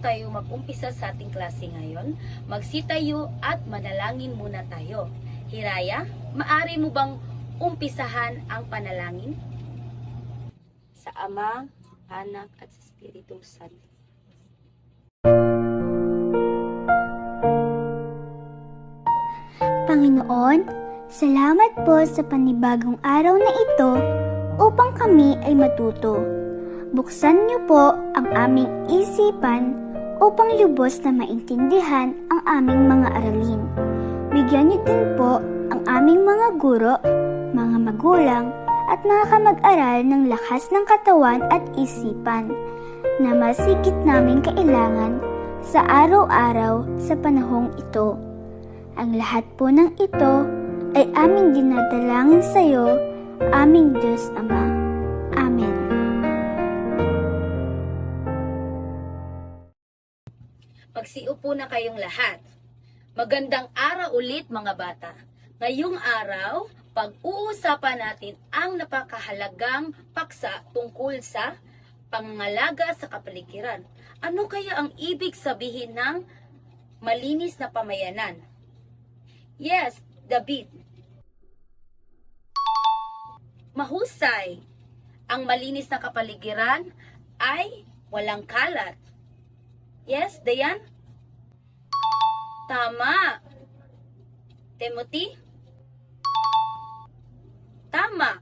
tayo mag-umpisa sa ating klase ngayon, magsitayo at manalangin muna tayo. Hiraya, maari mo bang umpisahan ang panalangin? Sa Ama, Anak at sa Espiritong Santo. Panginoon, salamat po sa panibagong araw na ito upang kami ay matuto. Buksan niyo po ang aming isipan upang lubos na maintindihan ang aming mga aralin. Bigyan niyo din po ang aming mga guro, mga magulang, at mga kamag-aral ng lakas ng katawan at isipan na masigit namin kailangan sa araw-araw sa panahong ito. Ang lahat po ng ito ay aming dinadalangin sa iyo, aming Diyos Ama. Magsiupo na kayong lahat. Magandang araw ulit mga bata. Ngayong araw, pag-uusapan natin ang napakahalagang paksa tungkol sa pangangalaga sa kapaligiran. Ano kaya ang ibig sabihin ng malinis na pamayanan? Yes, David. Mahusay. Ang malinis na kapaligiran ay walang kalat. Yes, Dayan? Tama. Timothy? Tama.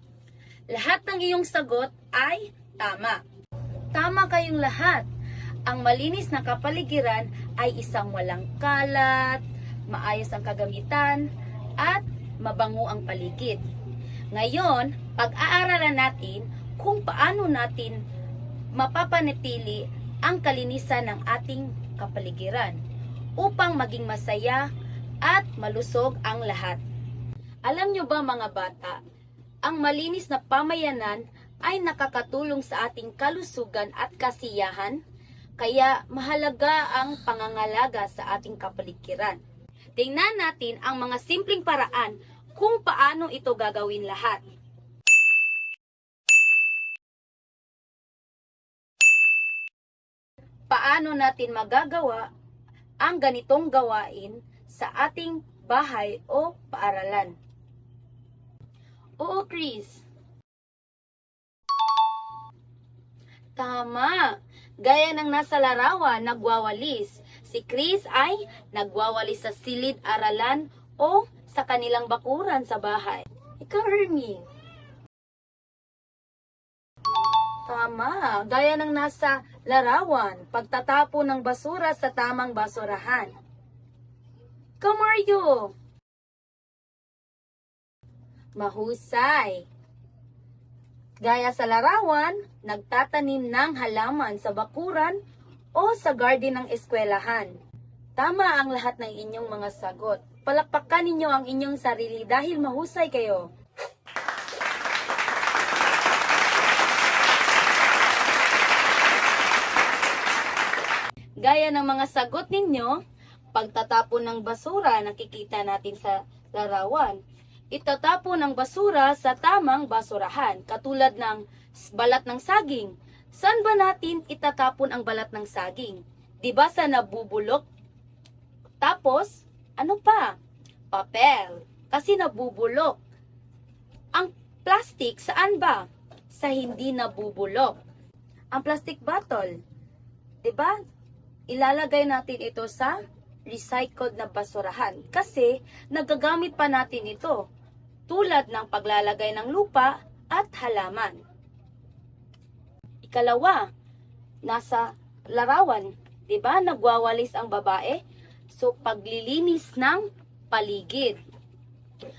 Lahat ng iyong sagot ay tama. Tama kayong lahat. Ang malinis na kapaligiran ay isang walang kalat, maayos ang kagamitan, at mabango ang paligid. Ngayon, pag-aaralan natin kung paano natin mapapanatili ang kalinisan ng ating kapaligiran upang maging masaya at malusog ang lahat. Alam nyo ba mga bata, ang malinis na pamayanan ay nakakatulong sa ating kalusugan at kasiyahan, kaya mahalaga ang pangangalaga sa ating kapaligiran. Tingnan natin ang mga simpleng paraan kung paano ito gagawin lahat. Paano natin magagawa ang ganitong gawain sa ating bahay o paaralan? Oo, Chris. Tama. Gaya ng nasa larawan, nagwawalis. Si Chris ay nagwawalis sa silid-aralan o sa kanilang bakuran sa bahay. Ikaw, Ernie. Tama. Gaya ng nasa larawan, pagtatapo ng basura sa tamang basurahan. Ikaw, Mario. Mahusay. Gaya sa larawan, nagtatanim ng halaman sa bakuran o sa garden ng eskwelahan. Tama ang lahat ng inyong mga sagot. Palakpakan ninyo ang inyong sarili dahil mahusay kayo. Gaya ng mga sagot ninyo, pagtatapon ng basura nakikita natin sa larawan. Itatapon ng basura sa tamang basurahan, katulad ng balat ng saging. Saan ba natin itatapon ang balat ng saging? 'Di ba sa nabubulok? Tapos, ano pa? Papel, kasi nabubulok. Ang plastic, saan ba? Sa hindi nabubulok. Ang plastic bottle, 'di ba? Ilalagay natin ito sa recycled na basurahan kasi nagagamit pa natin ito tulad ng paglalagay ng lupa at halaman. Ikalawa, nasa larawan, 'di ba? Nagwawalis ang babae. So paglilinis ng paligid.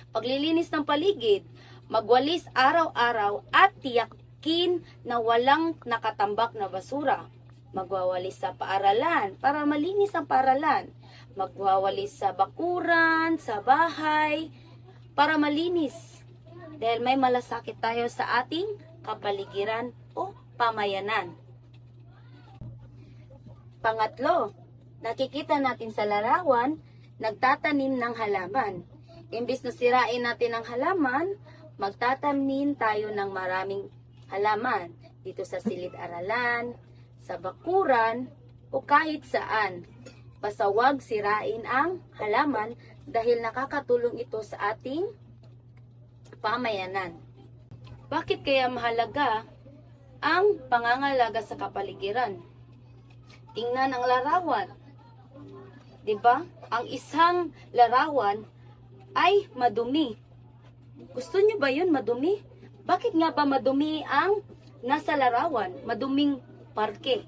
Paglilinis ng paligid, magwalis araw-araw at tiyakin na walang nakatambak na basura. Magwawalis sa paaralan para malinis ang paaralan. Magwawalis sa bakuran, sa bahay, para malinis. Dahil may malasakit tayo sa ating kapaligiran o pamayanan. Pangatlo, nakikita natin sa larawan, nagtatanim ng halaman. Imbis na sirain natin ang halaman, magtatanim tayo ng maraming halaman. Dito sa silid-aralan, sa bakuran, o kahit saan. Basta wag sirain ang halaman dahil nakakatulong ito sa ating pamayanan. Bakit kaya mahalaga ang pangangalaga sa kapaligiran? Tingnan ang larawan. 'Di ba? Ang isang larawan ay madumi. Gusto niyo ba 'yun madumi? Bakit nga ba madumi ang nasa larawan? Maduming parke.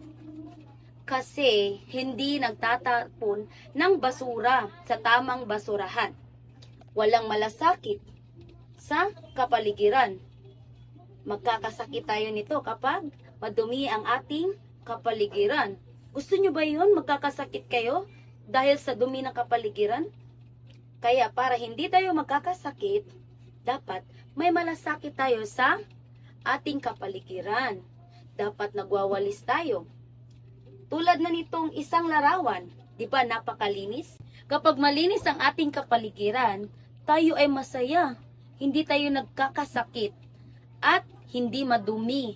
Kasi hindi nagtatapon ng basura sa tamang basurahan. Walang malasakit sa kapaligiran. Magkakasakit tayo nito kapag madumi ang ating kapaligiran. Gusto nyo ba yun? Magkakasakit kayo dahil sa dumi ng kapaligiran? Kaya para hindi tayo magkakasakit, dapat may malasakit tayo sa ating kapaligiran. Dapat nagwawalis tayo. Tulad na nitong isang larawan, di ba napakalinis? Kapag malinis ang ating kapaligiran, tayo ay masaya. Hindi tayo nagkakasakit at hindi madumi.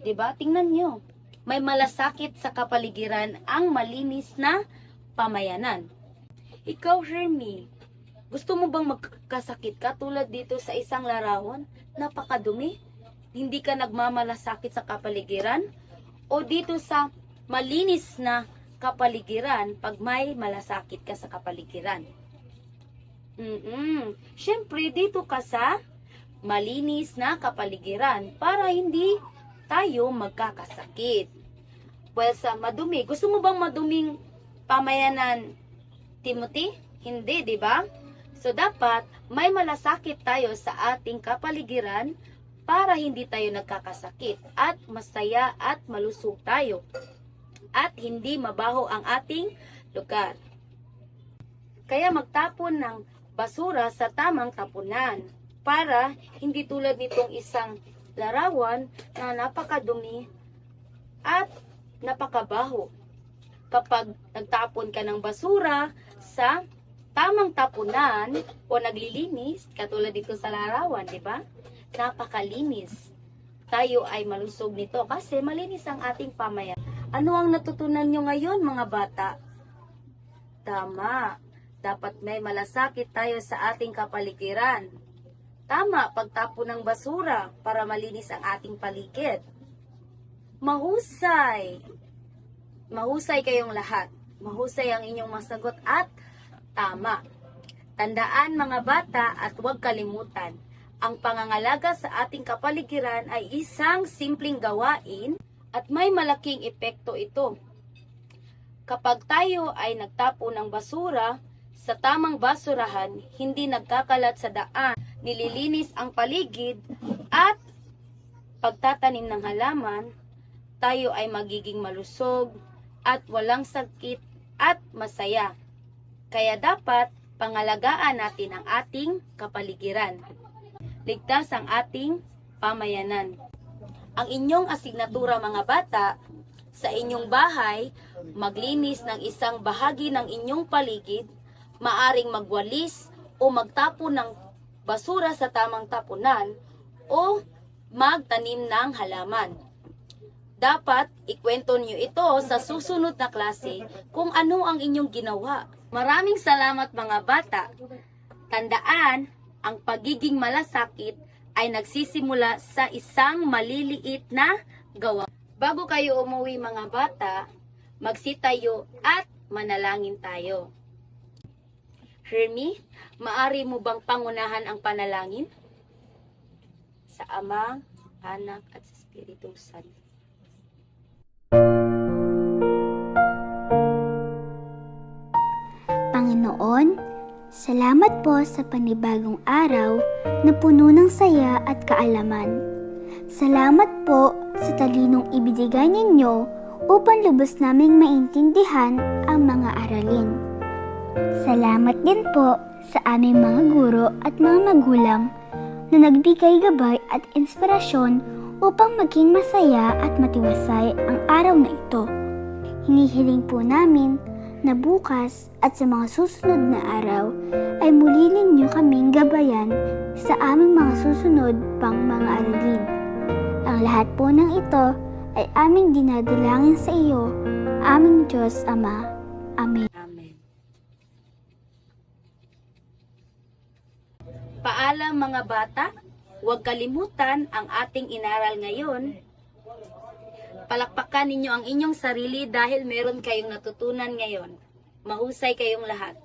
'Di ba? Tingnan nyo. May malasakit sa kapaligiran ang malinis na pamayanan. Ikaw, Hermie, gusto mo bang magkasakit ka tulad dito sa isang larawan? Napakadumi? Hindi ka nagmamalasakit sa kapaligiran? O dito sa malinis na kapaligiran pag may malasakit ka sa kapaligiran? Mm-mm. Siyempre, dito ka sa malinis na kapaligiran para hindi tayo magkakasakit. Well, sa madumi, gusto mo bang maduming pamayanan, Timothy? Hindi, di ba? So, dapat may malasakit tayo sa ating kapaligiran para hindi tayo nagkakasakit at masaya at malusog tayo at hindi mabaho ang ating lugar. Kaya magtapon ng basura sa tamang tapunan para hindi tulad nitong isang larawan na napakadumi at napakabaho. Kapag nagtapon ka ng basura sa tamang tapunan o naglilinis, katulad dito sa larawan, di ba? Napakalinis. Tayo ay malusog nito kasi malinis ang ating pamayan. Ano ang natutunan nyo ngayon mga bata? Tama. Dapat may malasakit tayo sa ating kapaligiran. Tama, pagtapo ng basura para malinis ang ating paligid. Mahusay! Mahusay kayong lahat. Mahusay ang inyong masagot at tama. Tandaan mga bata at huwag kalimutan, ang pangangalaga sa ating kapaligiran ay isang simpleng gawain at may malaking epekto ito. Kapag tayo ay nagtapo ng basura sa tamang basurahan, hindi nagkakalat sa daan, nililinis ang paligid at pagtatanim ng halaman, tayo ay magiging malusog at walang sakit at masaya. Kaya dapat pangalagaan natin ang ating kapaligiran. Ligtas ang ating pamayanan. Ang inyong asignatura mga bata sa inyong bahay, maglinis ng isang bahagi ng inyong paligid, maaring magwalis o magtapo ng basura sa tamang tapunan o magtanim ng halaman. Dapat ikwento niyo ito sa susunod na klase kung ano ang inyong ginawa. Maraming salamat mga bata. Tandaan, ang pagiging malasakit ay nagsisimula sa isang maliliit na gawa. Bago kayo umuwi mga bata, magsitayo at manalangin tayo. Hermie, maari mo bang pangunahan ang panalangin? Sa Ama, Anak at sa Espiritu Santo. Panginoon, salamat po sa panibagong araw na puno ng saya at kaalaman. Salamat po sa talinong ibinigay ninyo upang lubos naming maintindihan ang mga aralin. Salamat din po sa aming mga guro at mga magulang na nagbigay gabay at inspirasyon upang maging masaya at matiwasay ang araw na ito. Hinihiling po namin na bukas at sa mga susunod na araw ay muli ninyo kaming gabayan sa aming mga susunod pang mga aralin. Ang lahat po ng ito ay aming dinadalangin sa iyo, aming Diyos Ama. Amen. Amen. Paalam mga bata, huwag kalimutan ang ating inaral ngayon. Palakpakan ninyo ang inyong sarili dahil meron kayong natutunan ngayon. Mahusay kayong lahat.